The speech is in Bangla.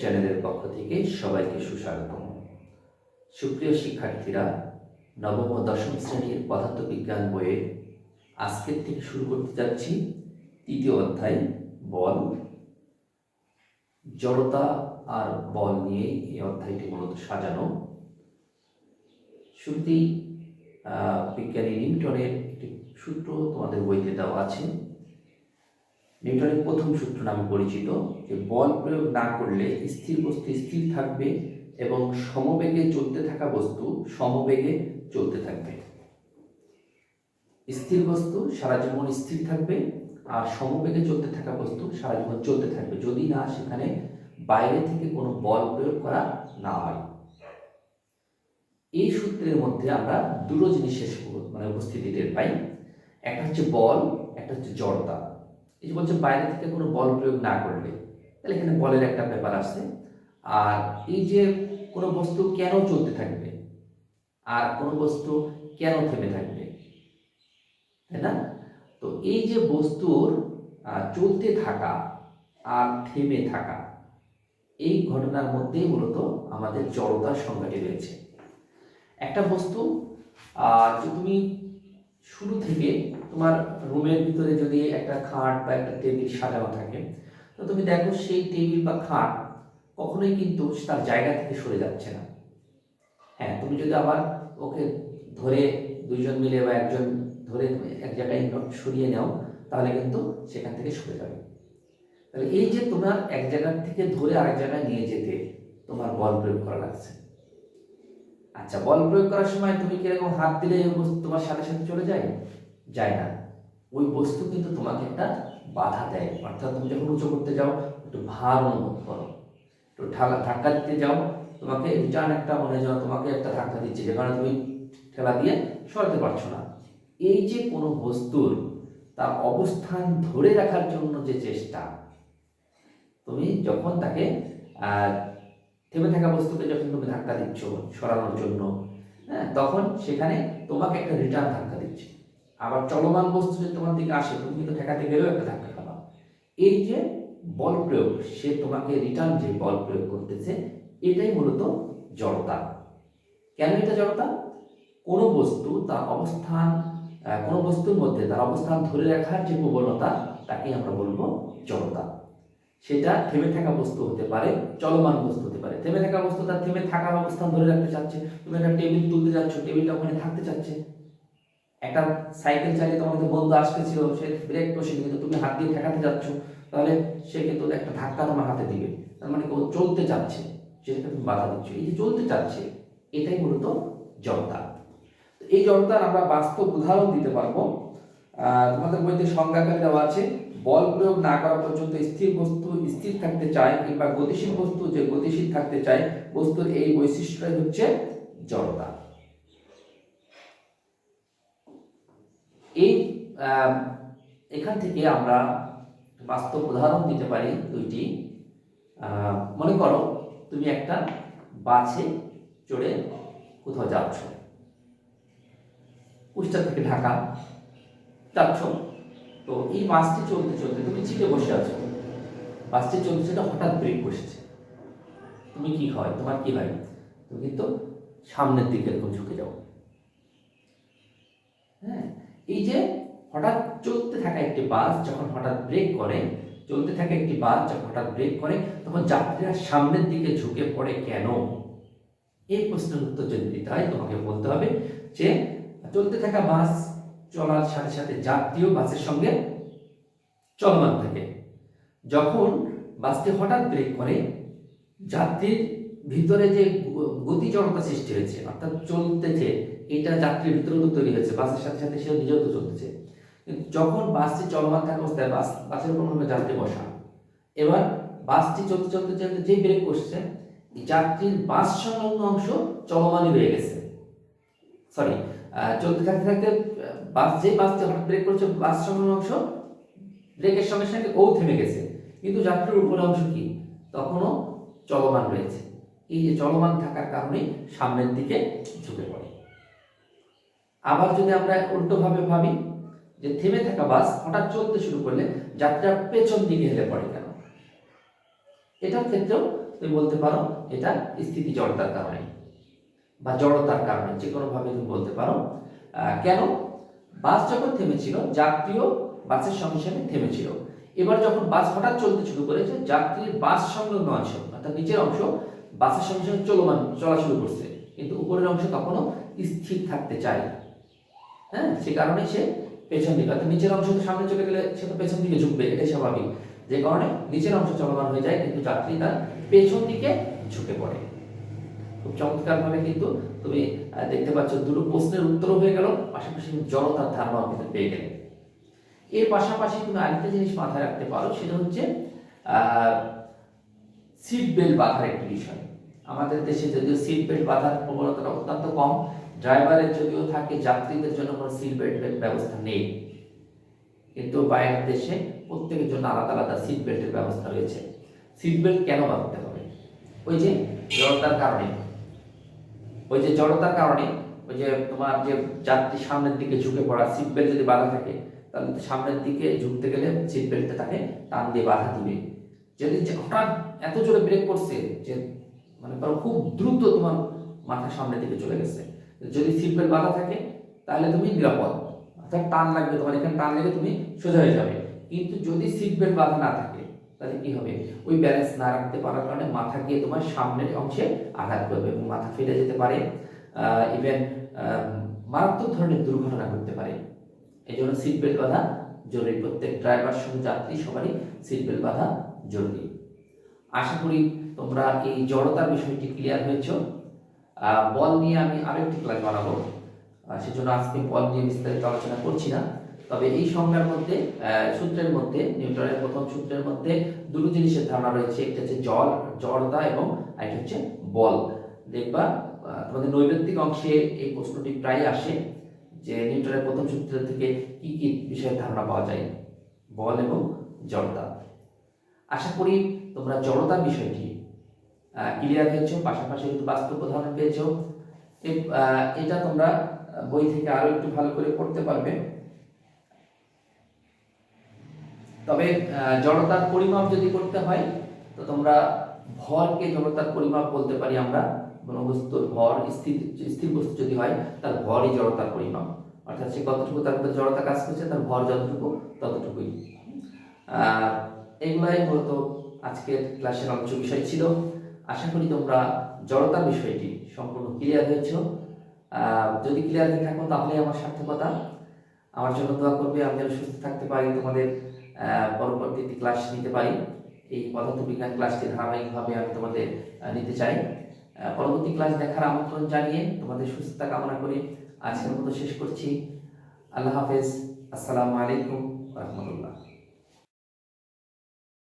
চ্যানেলের পক্ষ থেকে সবাইকে সুস্বাগতম। সুপ্রিয় শিক্ষার্থীরা, নবম ও দশম শ্রেণির পদার্থবিজ্ঞান বইয়ে আজকের থেকে শুরু করতে যাচ্ছি তৃতীয় অধ্যায়, বল। জড়তা আর বল নিয়ে এই অধ্যায়টি মূলত সাজানো। শুরুতেই বিজ্ঞানী নিউটনের একটি সূত্র তোমাদের বইতে দেওয়া আছে। নিউটনের প্রথম সূত্র নামে পরিচিত, যে বল প্রয়োগ না করলে স্থির বস্তু স্থির থাকবে এবং সমবেগে চলতে থাকা বস্তু সমবেগে চলতে থাকবে। স্থির বস্তু সারা জীবন স্থির থাকবে আর সমবেগে চলতে থাকা বস্তু সারা জীবন চলতে থাকবে, যদি না সেখানে বাইরে থেকে কোনো বল প্রয়োগ করা না হয়। এই সূত্রের মধ্যে আমরা দুটো জিনিস শেষ করব মানে উপস্থিতি টের পাই। একটা হচ্ছে বল, একটা হচ্ছে জড়তা। এই যে বলছে বাইরে থেকে কোনো বল প্রয়োগ না করলে, তাহলে এখানে বলের একটা ব্যাপার আছে। আর এই যে কোনো বস্তু কেন চলতে থাকবে? আর কোনো বস্তু কেন থেমে থাকবে? তাই না? তো এই যে বস্তুর চলতে থাকা আর থেমে থাকা, এই ঘটনার মধ্যেই মূলত আমাদের জড়তার সংজ্ঞাটি রয়েছে। একটা বস্তু তুমি শুরু থেকে তোমার রুমের ভিতরে যদি একটা খাট বা একটা টেবিল সাজানো থাকে, তো তুমি দেখো সেই টেবিল বা খাট কখনোই কিন্তু তার জায়গা থেকে সরে যাচ্ছে না। হ্যাঁ তুমি যদি আবার ওকে ধরে দুইজন মিলে বা একজন ধরে এক জায়গায় সরিয়ে নাও, তাহলে কিন্তু সেখান থেকে সরে যাবে। তাহলে এই যে তোমার এক জায়গা থেকে ধরে আরেক জায়গায় নিয়ে যেতে তোমার বল প্রয়োগ করা লাগছে। আচ্ছা বল প্রয়োগ করার সময় তুমি কীরকম হাত দিলে তোমার সাথে সাথে চলে যায়? যায় না। ওই বস্তু কিন্তু তোমাকে একটা বাধা দেয়। অর্থাৎ তুমি যখন উঁচু করতে যাও, একটু ভার অনুভব করো। একটু ঠালা ধাক্কা দিতে যাও, তোমাকে রিটার্ন একটা মনে যাও তোমাকে একটা ধাক্কা দিচ্ছে, যে কারণে তুমি ঠেলা দিয়ে সরাতে পারছ না। এই যে কোনো বস্তুর তার অবস্থান ধরে রাখার জন্য যে চেষ্টা, তুমি যখন তাকে থেমে থাকা বস্তুকে যখন তুমি ধাক্কা দিচ্ছ সরানোর জন্য হ্যাঁ তখন সেখানে তোমাকে একটা রিটার্ন ধাক্কা দিচ্ছে। আবার চলমান বস্তু যদি তোমার দিকে আসে, তুমি কিন্তু ঠেকাতে গেলেও একটা ধাক্কা খাবা। এই যে বল প্রয়োগ, সে তোমাকে রিটার্ন যে বল প্রয়োগ করতেছে, এটাই মূলত জড়তা। কেন এটা জড়তা? কোনো বস্তু তার অবস্থান কোনো বস্তুর মধ্যে তার অবস্থান ধরে রাখার যে প্রবণতা তাকে আমরা বলব জড়তা। সেটা থেমে থাকা বস্তু হতে পারে, চলমান বস্তু হতে পারে। থেমে থাকা বস্তু তার থেমে থাকার অবস্থান ধরে রাখতে চাচ্ছে। তুমি একটা টেবিল তুলতে যাচ্ছ, টেবিলটা ওখানে থাকতে চাচ্ছে। একটা সাইকেল চালিয়ে তোমার কাছে বন্ধু আসতেছিল, সে ব্রেক বসে কিন্তু তুমি হাত দিয়ে ঠেকাতে যাচ্ছ, তাহলে সে কিন্তু একটা ধাক্কা তোমার হাতে দিবে। তার মানে ও চলতে চাচ্ছে সেটাকে তুমি বাধা দিচ্ছ। এই যে চলতে চাচ্ছে, এটাই মূলত জড়তা। এই জড়তার আমরা বাস্তব উদাহরণ দিতে পারব। তোমাদের বইতে সংজ্ঞাকারী দেওয়া আছে, বল প্রয়োগ না করা পর্যন্ত স্থির বস্তু স্থির থাকতে চায় কিংবা গতিশীল বস্তু যে গতিশীল থাকতে চায়, বস্তুর এই বৈশিষ্ট্যটাই হচ্ছে জড়তা। এই এখান থেকে আমরা বাস্তব উদাহরণ দিতে পারি দুইটি। মনে করো তুমি একটা বাসে চড়ে কোথাও যাচ্ছ। কুষ্টা থেকে ঢাকা যাচ্ছ। তো এই বাসটি চলতে চলতে তুমি চিটে বসে আছো। বাসটি চলতে চলতে হঠাৎ ব্রেক বসেছে। তুমি কি হয়? তোমার কি হয়? তুমি কিন্তু সামনের দিকে এরকম ঝুঁকে যাও। হ্যাঁ? এই যে হঠাৎ চলতে থাকা একটি বাস যখন হঠাৎ ব্রেক করে, চলতে থাকা একটি বাস যখন হঠাৎ ব্রেক করে, তখন যাত্রীরা সামনের দিকে ঝুঁকে পড়ে কেন? এই প্রশ্নের উত্তর যদি দিতে হয়, তোমাকে বলতে হবে যে চলতে থাকা বাস চলার সাথে সাথে যাত্রীও বাসের সঙ্গে চলমান থাকে। যখন বাসটি হঠাৎ ব্রেক করে, যাত্রীর ভিতরে যে গতি জড়তা সৃষ্টি হয়েছে, অর্থাৎ চলতেছে, এটা যাত্রীর ভিতরে তো তৈরি হয়েছে, বাসের সাথে সাথে সেও নিজেও তো চলতেছে। যখন বাসটি চলমান থাকা অবস্থায় বাস, বাসের উপর যাত্রী বসা। এবার বাসটি চলতে চলতে চলতে যে ব্রেক করছে যাত্রীর বাস সংলগ্ন অংশ চলমানই রয়ে গেছে। সরি চলতে থাকতে থাকতে বাস যে বাসটি হঠাৎ ব্রেক করছে, বাস সংলগ্ন অংশ ব্রেকের সঙ্গে সঙ্গে ও থেমে গেছে। কিন্তু যাত্রীর উপরের অংশ কি? তখনও চলমান রয়েছে। এই যে চলমান থাকার কারণে সামনের দিকে ঝুঁকে পড়ে। আবার যদি আমরা উল্টোভাবে ভাবি যে থেমে থাকা বাস হঠাৎ চলতে শুরু করলে যাত্রা পেছন দিকে হেলে পড়ে কেন? এটার ক্ষেত্রেও তুমি বলতে পারো এটা স্থিতি জড়তার কারণে বা জড়তার কারণে, যে কোনোভাবে তুমি বলতে পারো। কেন? বাস যখন থেমেছিল, যাত্রীও বাসের সঙ্গে সঙ্গে থেমেছিল। এবার যখন বাস হঠাৎ চলতে শুরু করেছে, যাত্রীর বাস সংলগ্ন অংশ অর্থাৎ নিচের অংশ বাসের সঙ্গে সঙ্গে চলমান, চলা শুরু করছে। কিন্তু উপরের অংশ তখনও স্থির থাকতে চায়। হ্যাঁ? সে কারণে সে পেছন দিকে, অর্থাৎ নিচের অংশ তো সামনে চলে গেলে সে তো পেছন দিকে ঝুঁকবে, এটাই স্বাভাবিক। যে কারণে নিচের অংশ চলমান হয়ে যায়, কিন্তু যাত্রী তার পেছন দিকে ঝুঁকে পড়ে। খুব চমৎকারভাবে কিন্তু তুমি দেখতে পাচ্ছ, দুটো প্রশ্নের উত্তর হয়ে গেল, পাশাপাশি জড়তার ধারণাও কিন্তু পেয়ে গেলে। এর পাশাপাশি তুমি আরেকটা জিনিস মাথায় রাখতে পারো, সেটা হচ্ছে সিট বেল্ট বাঁধার একটি বিষয়। আমাদের দেশে যদিও সিট বেল্ট বাঁধার প্রবণতাটা অত্যন্ত কম ড্রাইভারের যদিও থাকে, যাত্রীদের জন্য কোনো সিট বেল্টের ব্যবস্থা নেই। কিন্তু বাইরের দেশে প্রত্যেকের জন্য আলাদা আলাদা সিট বেল্টের ব্যবস্থা রয়েছে। সিট বেল্ট কেন বাঁধতে হবে? ওই যে জড়তার কারণে। ওই যে জড়তার কারণে, ওই যে তোমার যে যাত্রী সামনের দিকে ঝুঁকে পড়া সিট বেল্ট যদি বাঁধা থাকে, তাহলে সামনের দিকে ঝুঁকতে গেলে সিট বেল্টটা তাকে টান দিয়ে বাধা দিবে। যদি হঠাৎ এত জোরে ব্রেক করছে যে মানে খুব দ্রুত তোমার মাথা সামনের দিকে চলে গেছে। যদি সিট বেল্ট বাঁধা থাকে, তাহলে তুমি নিরাপদ। অর্থাৎ টান লাগবে তোমার, এখানে টান লেগে তুমি সোজা হয়ে যাবে। কিন্তু যদি সিট বেল্ট বাঁধা না থাকে, তাহলে কি হবে? ওই ব্যালেন্স না রাখতে পারার কারণে মাথা গিয়ে তোমার সামনের অংশে আঘাত করবে এবং মাথা ফেটে যেতে পারে। ইভেন মারাত্মক ধরনের দুর্ঘটনা ঘটতে পারে। এই জন্য সিট বেল্ট বাঁধা জরুরি। প্রত্যেক ড্রাইভার সঙ্গে যাত্রী সবারই সিট বেল্ট বাঁধা জরুরি। আশা করি তোমরা এই জড়তার বিষয়টি ক্লিয়ার হয়েছ। বল নিয়ে আমি আরও একটি ক্লাস বানাবো। সেজন্য আজকে বল নিয়ে বিস্তারিত আলোচনা করছি না। তবে এই সংজ্ঞার মধ্যে সূত্রের মধ্যে, নিউটনের প্রথম সূত্রের মধ্যে দুটো জিনিসের ধারণা রয়েছে। একটা হচ্ছে জল, জড়তা এবং আরেকটা হচ্ছে বল। দেখবা তোমাদের নৈবেদিক অংশে এই প্রশ্নটি প্রায় আসে যে নিউটনের প্রথম সূত্র থেকে কি কি বিষয়ের ধারণা পাওয়া যায়? বল এবং জড়তা। আশা করি তোমরা জড়তার বিষয়টি ক্লিয়ার হয়েছো পাশাপাশি কিন্তু বাস্তব উদাহরণ পেয়েছ। এটা তোমরা বই থেকে আরও একটু ভালো করে পড়তে পারবে। তবে জড়তার পরিমাপ যদি করতে হয়, তো তোমরা ভরকে জড়তার পরিমাপ বলতে পারি আমরা। কোনো বস্তুর ভর, স্থির স্থির বস্তু যদি হয়, তার ভরই জড়তার পরিমাপ। অর্থাৎ সে কতটুকু তার জড়তা কাজ করছে, তার ভর যতটুকু, ততটুকুই। এগুলাই মূলত আজকের ক্লাসের আলোচ্য বিষয় ছিল। আশা করি তোমরা জড়তা বিষয়টি সম্পূর্ণ ক্লিয়ার হয়েছ। যদি ক্লিয়ার হয়ে থাকো তাহলে আমার সার্থকতা। আমার জন্য দোয়া করবে, আমি যেন সুস্থ থাকতে পারি, তোমাদের পরবর্তীতে ক্লাস নিতে পারি। এই পদার্থবিজ্ঞান ক্লাসটি ধারাবাহিকভাবে আমি তোমাদের নিতে চাই। পরবর্তী ক্লাস দেখার আমন্ত্রণ জানিয়ে তোমাদের সুস্থতা কামনা করে আজকের মতো শেষ করছি। আল্লাহ হাফেজ। আসসালামু আলাইকুম রহমতুল্লাহ।